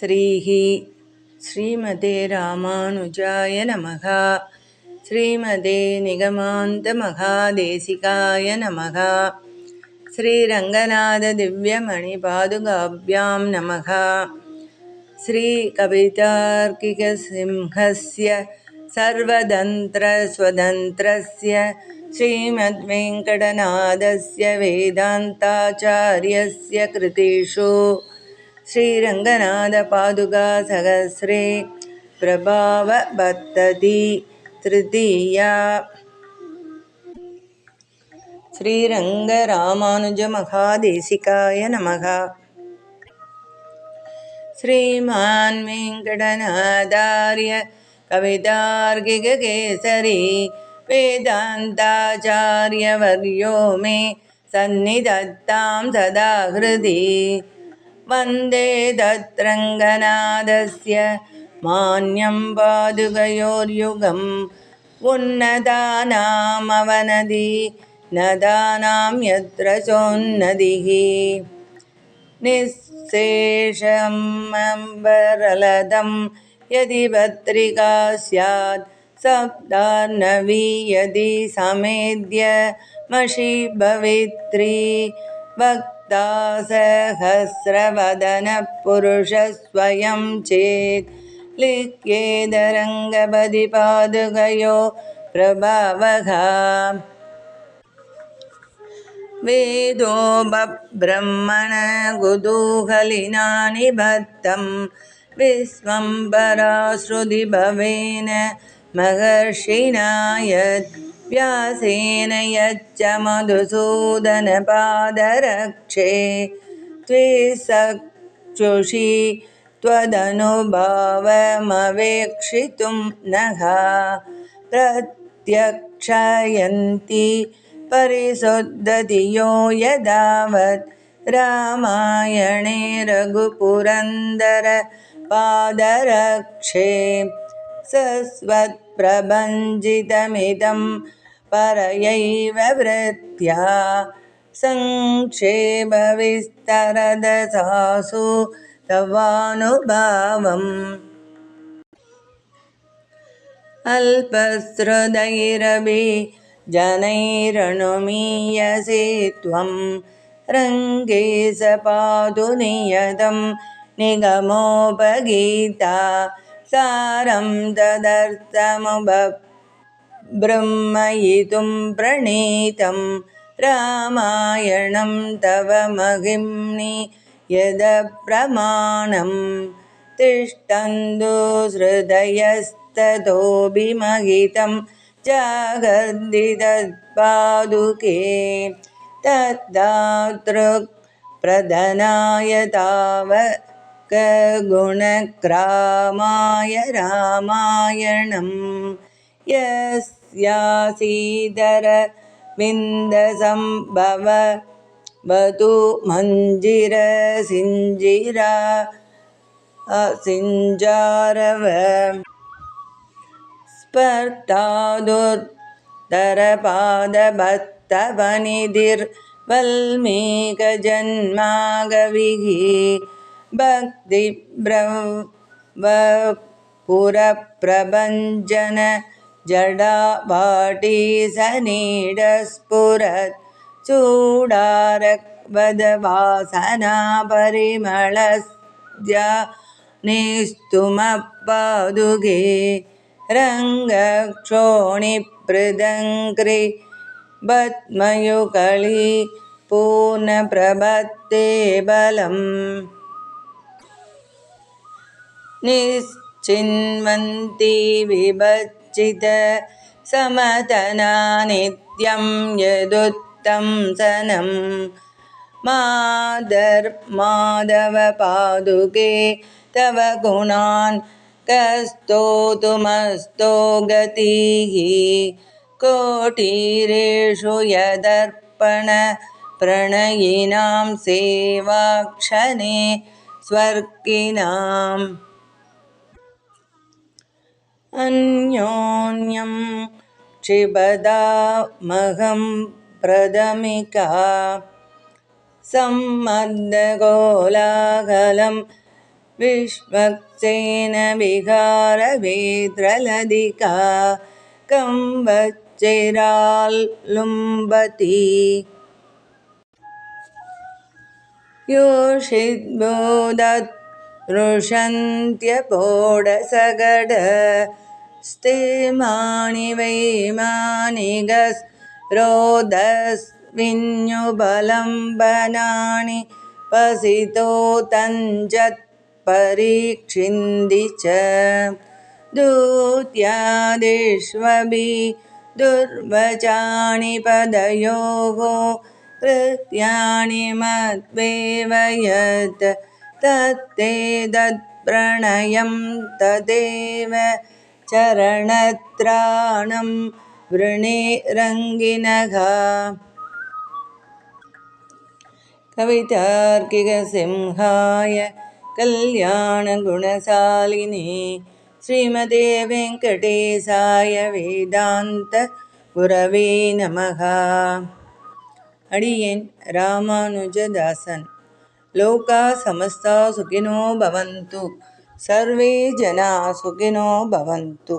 श्रीः श्रीमते रामानुजाय नमः। श्रीमते निगमान्तमहादेशिकाय नमः। श्रीरङ्गनाथदिव्यमणिपादुकाभ्यां नमः। श्रीकवितार्किकसिंहस्य सर्वतन्त्रस्वतन्त्रस्य श्रीमद्वेङ्कटनाथस्य वेदान्ताचार्यस्य कृतेषु श्रीरङ्गनाथपादुकासहस्रे प्रभाववर्तति तृतीया। श्रीरङ्गरामानुजमहादेशिकाय नमः। श्रीमान् वेङ्कटनादार्य कवितार्किककेसरी वेदान्ताचार्यवर्यो मे सन्निधत्तां सदा हृदि वन्दे तत्रङ्गनादस्य मान्यं पादुकयोर्युगम् उन्नतानामवनदि नदानां यत्र चोन्नतिः निःशेषमम्बरलदं यदि भद्रिका स्यात् सप्तार्णवी यदि समेद्य मषि भवित्री भक्ता सहस्रवदनपुरुषस्वयं चेत् लिख्येदरङ्गपदिपादुकयो प्रभावः वेदो बब्रह्मण कुतूहलिना निबद्धं विश्वम्बराश्रुतिभवेन महर्षिणा यत् व्यासेन यच्च मधुसूदनपादरक्षे त्वे सक्षुषि त्वदनुभावमवेक्षितुं नः प्रत्यक्षयन्ति परिशुद्धधियो यदावत् रामायणे रघुपुरन्दरपादरक्षे सस्वत्प्रभञ्जितमिदं परयैव वृत्त्या सङ्क्षेपविस्तरदसासु तवानुभावम्। अल्पश्रुतैरपि जनैरनुमीयसे त्वं रङ्गे स पातु नियतं निगमोपगीता सारं तदर्थमुपब्रह्मयितुं प्रणीतं रामायणं तव महिम्नि यदप्रमाणं तिष्ठन्तु हृदयस्ततोऽभिमहितं जागर्दितत्पादुके तद्धातृप्रधनाय तावकगुणक्रामाय रामायणं यस्यासीदरविन्दसम्भवतु मञ्जिरसिञ्जिरा सिञ्जारव स्पर्धादुत्तरपादभक्तवनिधिर्वल्मीकजन्मागविः भक्तिब्रह्मपुरप्रभञ्जन जडावाटीसनीडस्फुरत् चूडारवदवासनापरिमळस्या निस्तुमपादुके रङ्गक्षोणिपृदङ्क्रि पद्मयुगळी पूर्णप्रभत्ते बलम् निश्चिन्वन्ति विभज्जित समतना नित्यं यदुत्तं सनं माधर्माधवपादुके तव गुणान् कस्तोतुमस्तो गतिः। कोटीरेषु यदर्पणप्रणयिनां सेवाक्षणे स्वर्गिणाम् अन्योन्यं क्षिपदामहं प्रथमिका सम्मर्दकोलाहलं विश्वक्सेन विहारवेत्रलदिका। कं वच्चैराल्लुम्बति। योषिद्बोधत् रुषन्त्यपोडसगड स्तेमानि वैमानि गस्रोदस्विन्युबलम्बनानि पसितो तञ्जत्परीक्षिन्धि च। दूत्यादिष्वभि दुर्वचानि पदयोः कृत्यानि मद्वेव यत् तत्ते तत्प्रणयं तदेव चरणत्राणं वृणे रङ्गिनः। कवितार्किकसिंहाय कल्याणगुणशालिने श्रीमते वेङ्कटेशाय वेदान्तगुरवे नमः। अडियेन् रामानुजदासन् லோகா சமஸ்தா சுகினோ பவந்து சர்வே ஜனா சுகினோ பவந்து